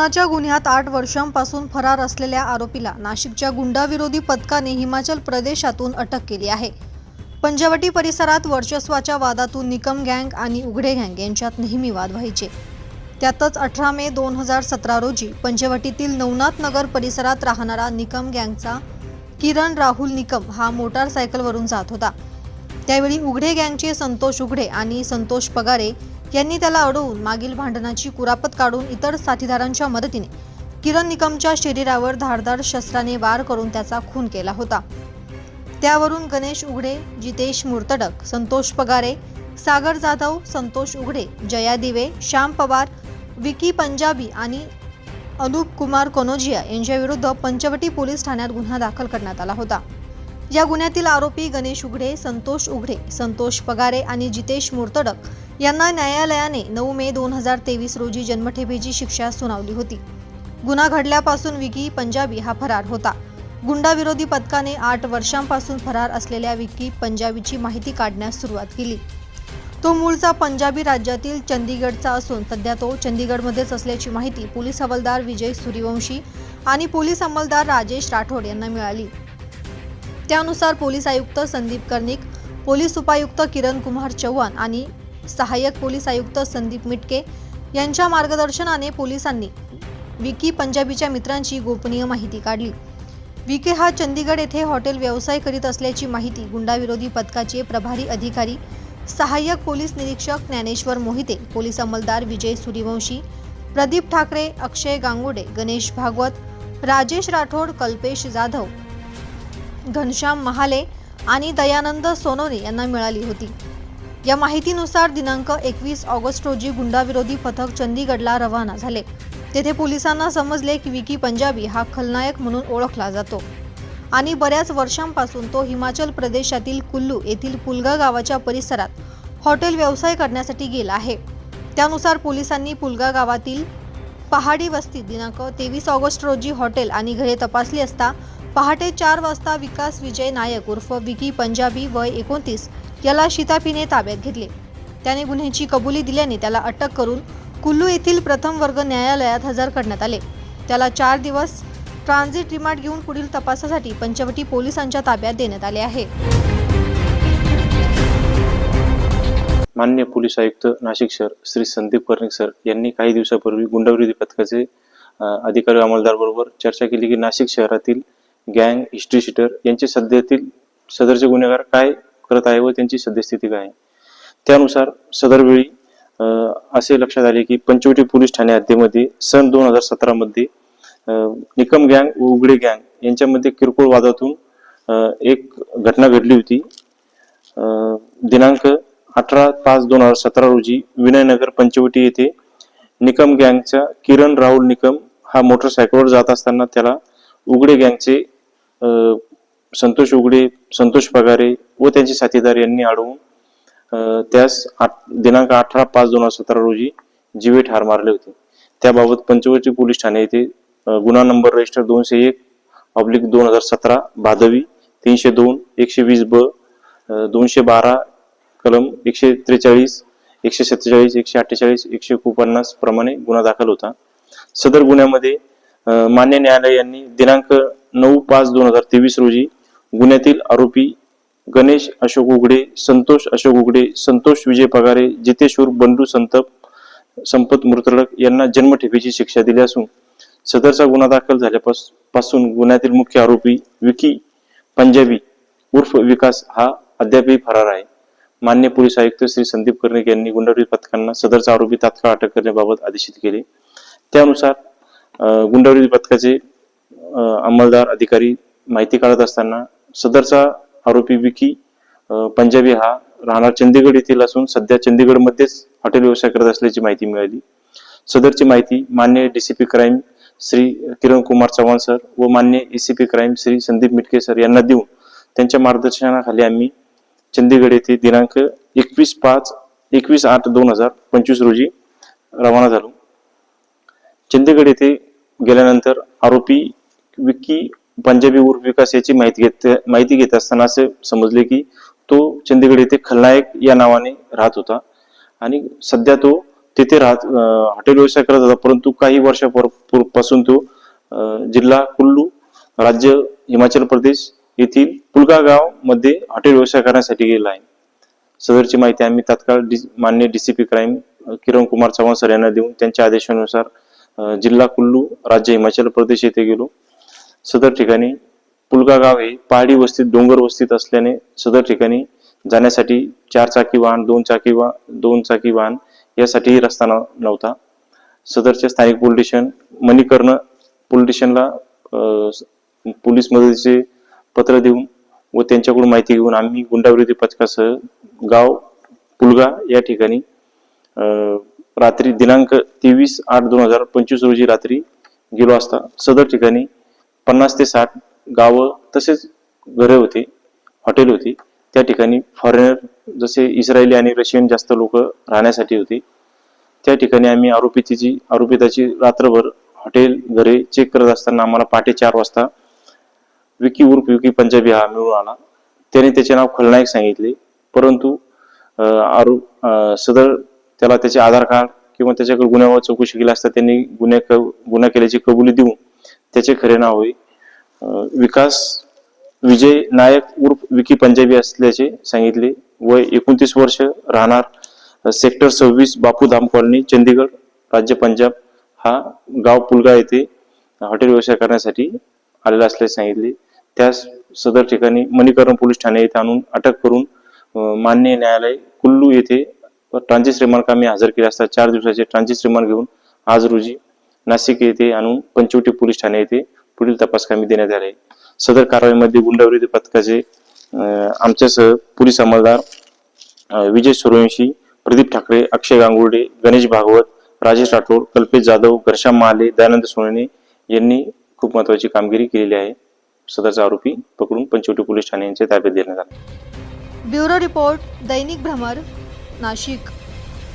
खुनाच्या गुन्ह्यात आठ वर्षांपासून फरार असलेल्या आरोपीला नाशिकच्या गुंडाविरोधी पथकाने हिमाचल प्रदेशातून अटक केली आहे. पंजावटी परिसरात वर्चस्वाच्या वादातून निकम गँग आणि उघडे गँग यांच्यात नेहमी वाद व्हायचे. त्यातच अठरा मे दोन हजार सतरा रोजी पंचवटीतील नवनाथ नगर परिसरात राहणारा निकम गँगचा किरण राहुल निकम हा मोटारसायकलवरून जात होता. त्यावेळी उघडे गँगचे संतोष उघडे आणि संतोष पगारे यांनी त्याला अडवून मागील भांडणाची कुरापत काढून इतर साथीदारांच्या मदतीने किरण निकमच्या शरीरावर धारदार शस्त्राने वार करून त्याचा खून केला होता. त्यावरून गणेश उघडे जितेश मुर्तडक संतोष पगारे सागर जाधव संतोष उघडे जया दिवे श्याम पवार विकी पंजाबी आणि अनुप कुमार कनोजिया यांच्याविरुद्ध पंचवटी पोलीस ठाण्यात गुन्हा दाखल करण्यात आला होता. या गुन्ह्यातील आरोपी गणेश उघडे संतोष उघडे संतोष पगारे आणि जितेश मुर्तडक यांना न्यायालयाने नऊ मे दोन हजार तेवीस रोजी जन्मठेपेची शिक्षा सुनावली होती. गुन्हा घडल्यापासून विकी पंजाबी हा फरार होता. गुंडाविरोधी पथकाने आठ वर्षांपासून फरार असलेल्या विकी पंजाबीची माहिती काढण्यास सुरुवात केली. तो मूळचा पंजाबी राज्यातील चंदीगडचा असून सध्या तो चंदीगडमध्येच असल्याची माहिती पोलीस हवालदार विजय सूर्यवंशी आणि पोलीस अंमलदार राजेश राठोड यांना मिळाली. त्यानुसार पोलीस आयुक्त संदीप कर्णिक पोलीस उपायुक्त किरण कुमार चव्हाण आणि सहाय्यक पोलीस आयुक्त संदीप मिटके यांच्या मार्गदर्शनाने पोलिसांनी विकी पंजाबीच्या मित्रांची गोपनीय माहिती काढली. विके हा चंदीगड येथे हॉटेल व्यवसाय करीत असल्याची माहिती गुंडाविरोधी पथकाचे प्रभारी अधिकारी सहाय्यक पोलीस निरीक्षक ज्ञानेश्वर मोहिते पोलीस अंमलदार विजय सूर्यवंशी प्रदीप ठाकरे अक्षय गांगोडे गणेश भागवत राजेश राठोड कल्पेश जाधव घनश्याम महाले आणि दयानंद सोनोने यांना मिळाली होती. या माहितीनुसार दिनांक एकवीस ऑगस्ट रोजी गुंडाविरोधी पथक चंदीगडला रवाना झाले. तेथे पोलिसांना समजले की विकी पंजाबी हा खलनायक म्हणून ओळखला जातो. आणि बऱ्याच वर्षांपासून तो हिमाचल प्रदेशातील कुल्लू येथील पुलगा गावाच्या परिसरात हॉटेल व्यवसाय करण्यासाठी गेला आहे. त्यानुसार पोलिसांनी पुलगा गावातील पहाडी वस्तीत दिनांक तेवीस ऑगस्ट रोजी हॉटेल आणि घरे तपासली असता पहाटे चार वाजता विकास विजय नायक उर्फ विकी पंजाबी वय एकोणतीस याला शितापीने ताब्यात घेतले. त्याने गुन्ह्याची कबुली दिल्याने त्याला अटक करून कुल्लू येथील प्रथम वर्ग न्यायालयात हजर करण्यात आले. त्याला चार दिवस ट्रान्झिट रिमांड घेऊन पुढील तपासासाठी पंचवटी पोलिसांच्या ताब्यात देण्यात आले आहे. मान्य पोलीस आयुक्त नाशिक शहर श्री संदीप कर्णिक सर यांनी काही दिवसापूर्वी गुंडाविरोधी पथकाचे अधिकारी अंमलदार बरोबर चर्चा केली की नाशिक शहरातील गँग हिस्ट्री शीटर यांचे सध्यातील सदरचे गुन्हेगार काय करत आहे व त्यांची सद्यस्थिती काय आहे? त्यानुसार सदरवेळी असे लक्षात आले की पंचवटी पोलीस ठाणे हद्दीमध्ये सन दोन हजार सतरामध्ये निकम गँग व उघडे गँग यांच्यामध्ये किरकोळ वादातून एक घटना घडली होती. दिनांक अठरा पाच दोन हजार सतरा रोजी विनयनगर पंचवटी येथे निकम गँगचा किरण राहुल निकम हा मोटरसायकलवर जात असताना त्याला उघडे गँगचे संतोष उघडे संतोष पगारे व त्यांचे साथीदार यांनी अडवून त्यास आठ दिनांक अठरा पाच दोन हजार सतरा रोजी जीवे ठार मारले होते. त्याबाबत पंचवटी पोलीस ठाणे येथे गुन्हा नंबर रजिस्टर दोनशे एक ऑब्लिक दोन हजार सतरा भादवी तीनशे दोन एकशे वीस ब दोनशे बारा कलम एकशे त्रेचाळीस एकशे सत्तेचाळीस एकशे अठ्ठेचाळीस एकशे एकोणपन्नास प्रमाणे गुन्हा दाखल होता. सदर गुन्ह्यामध्ये मान्य न्यायालय यांनी दिनांक नऊ पाच दोन हजार तेवीस रोजी गुन्ह्यातील आरोपी गणेश अशोक उघडे संतोष अशोक उघडे संतोष विजय पगारे जितेश्वर बंडू संतप संपत मृतलक यांना जन्मठेपेची शिक्षा दिली असून सदरचा गुन्हा दाखल झाल्यापासून गुन्ह्यातील मुख्य आरोपी विकी पंजाबी उर्फ विकास हा अद्यापही फरार आहे. मान्य पोलीस आयुक्त श्री संदीप कर्णिक यांनी गुंडाविरोधी पथकांना सदरचा आरोपी तात्काळ अटक करण्याबाबत आदेशित केले. त्यानुसार गुंडावरील पथकाचे अंमलदार अधिकारी माहिती काढत असताना सदरचा आरोपी विकी पंजाबी हा राहणार चंदीगड येथील असून सध्या चंदीगडमध्येच हॉटेल व्यवसाय करत असल्याची माहिती मिळाली. सदरची माहिती मान्य DCP crime Shri Kiran Kumar Chavan sir व मान्य ACP crime Shri Sandeep Mitke sir यांना देऊन त्यांच्या मार्गदर्शनाखाली आम्ही चंदीगड येथे दिनांक एकवीस पाच एकवीस आठ दोन हजार पंचवीस रोजी रवाना झालो. चंदीगड येथे गेल्यानंतर आरोपी विक्की पंजाबी उर्फ विकास याची माहिती घेत माहिती घेत असताना असे समजले की तो चंदीगड येथे खलनायक या नावाने राहत होता. आणि सध्या तो तेथे राहत हॉटेल व्यवसाय करत होता परंतु काही वर्षापासून तो जिल्हा कुल्लू राज्य हिमाचल प्रदेश येथील पुलगा गावमध्ये हॉटेल व्यवसाय करण्यासाठी गेला आहे. सदरची माहिती आम्ही तात्काळ डी- मान्य DCP crime Kiran Kumar Chavan sir यांना देऊन त्यांच्या आदेशानुसार जिल्हा कुल्लू राज्य हिमाचल प्रदेश येथे गेलो. सदर ठिकाणी पुलगा गाव हे पहाडी वस्तीत डोंगर वस्तीत असल्याने सदर ठिकाणी जाण्यासाठी चार चाकी वाहन दोन चाकी वा दोन चाकी वाहन यासाठीही रस्ता नव्हता. सदरच्या स्थानिक पोलीस स्टेशन मणिकर्ण पोलीस स्टेशनला पोलीस मदतीचे पत्र देऊन व त्यांच्याकडून माहिती घेऊन आम्ही गुंडाविरोधी पथकासह गाव पुलगा या ठिकाणी रात्री दिनांक तेवीस आठ दोन हजार पंचवीस रोजी रात्री गेलो असता. सदर ठिकाणी पन्नास ते साठ गावं तसेच घरे होती हॉटेल होती. त्या ठिकाणी फॉरेनर जसे इस्रायली आणि रशियन जास्त लोक राहण्यासाठी होती. त्या ठिकाणी आम्ही आरोपितीची आरोपिताची रात्रभर हॉटेल घरे चेक करत असताना आम्हाला पहाटे चार वाजता विकी उर्फ विकी पंजाबी हा मिळून आला. त्याने त्याचे नाव खलनायक सांगितले. परंतु आरो आरोप सदर त्याला त्याचे आधार कार्ड किंवा त्याच्याकडे गुन्ह्यावर चौकशी केली असता त्यांनी गुन्हे गुन्हा केल्याची कबुली देऊन त्याचे खरे नाव होय विकास विजय नायक उर्फ विकी पंजाबी असल्याचे सांगितले. वय एकोणतीस वर्ष राहणार. सेक्टर सव्वीस बापूधाम कॉलनी चंदीगड राज्य पंजाब. हा गाव पुलगा येथे हॉटेल व्यवसाय करण्यासाठी आलेला असल्याचे सांगितले. त्यास सदर ठिकाणी मणिकरण पोलीस ठाणे येथे आणून अटक करून मान्य न्यायालय कुल्लू येथे ट्रान्झिट रिमांड कामी हजर केले असता चार दिवसाचे ट्रान्झिट रिमांड घेऊन आज रोजी नाशिक येथे आणून पंचवटी पोलीस ठाणे येथे पुढील तपास कामी देण्यात आले. सदर कारवाईमध्ये गुंडाविरोधी पथकाचे आमच्यासह पोलीस अंमलदार विजय सूर्यवंशी प्रदीप ठाकरे अक्षय गांगुर्डे गणेश भागवत राजेश राठोड कल्पेश जाधव घनश्याम महाले दयानंद सोनेने यांनी खूप महत्वाची कामगिरी केलेली आहे. सदरचा आरोपी पकडून पंचवटी पोलीस ठाणे यांच्या ताब्यात देण्यात आला. ब्युरो रिपोर्ट दैनिक भ्रमर नाशिक.